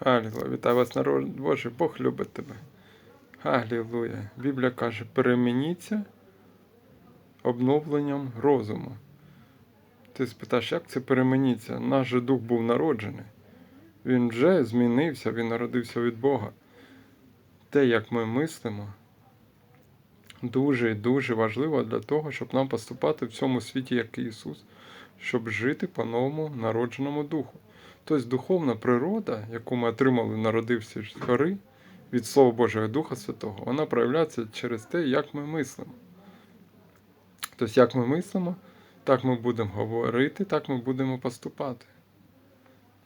Алілуя. Вітаю вас, народ Божий, Бог любить тебе. Алілуя. Біблія каже, перемініться обновленням розуму. Ти спитаєш, як це перемініться? Наш же дух був народжений. Він вже змінився, він народився від Бога. Те, як ми мислимо, дуже і дуже важливо для того, щоб нам поступати в цьому світі, як Ісус, щоб жити по новому народженому духу. Тобто духовна природа, яку ми отримали, народився з гори, від Слова Божого Духа Святого, вона проявляється через те, як ми мислимо. Тобто, як ми мислимо, так ми будемо говорити, так ми будемо поступати.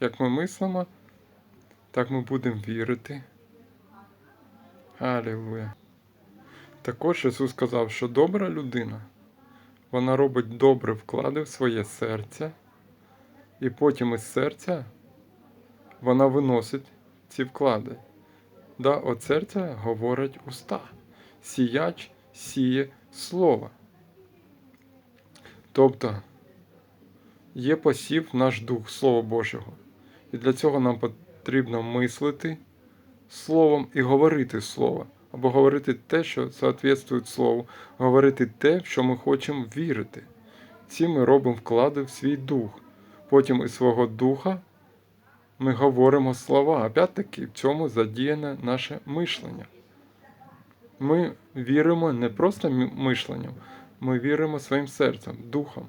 Як ми мислимо, так ми будемо вірити. Алілуя. Також Ісус сказав, що добра людина, вона робить добре вклади в своє серце, і потім із серця вона виносить ці вклади. Да, от серця говорять уста. Сіяч сіє слово. Тобто є посів наш дух Слова Божого. І для цього нам потрібно мислити словом і говорити слово. Або говорити те, що соответствує Слову, говорити те, в що ми хочемо вірити. Ці ми робимо вклади в свій дух. Потім із свого духа ми говоримо слова. Опять-таки, в цьому задіяне наше мишлення. Ми віримо не просто мишленням, ми віримо своїм серцем, духом.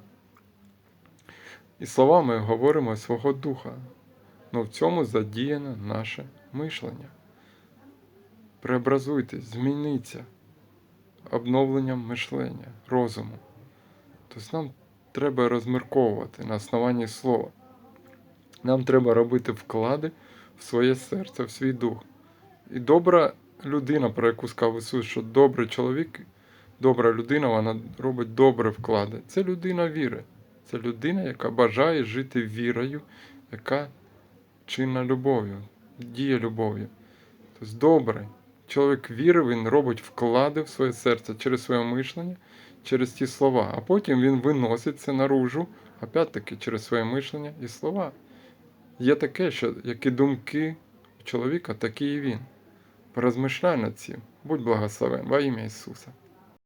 І словами говоримо свого духа. Ну в цьому задіяне наше мишлення. Преобразуйтесь, змініться обновленням мишлення, розуму. Тобто нам треба розмірковувати на основанні слова. Нам треба робити вклади в своє серце, в свій дух. І добра людина, про яку сказав Ісус, що добрий чоловік, добра людина, вона робить добре вклади. Це людина віри. Це людина, яка бажає жити вірою, яка чинна любов'ю, діє любов'ю. Тобто добрий. Чоловік вірив, він робить вклади в своє серце через своє мишлення, через ті слова, а потім він виносить це наружу, опять-таки через своє мишлення і слова. Є таке, що які думки чоловіка, такі і він. Порозмишляй над цим. Будь благословен во ім'я Ісуса.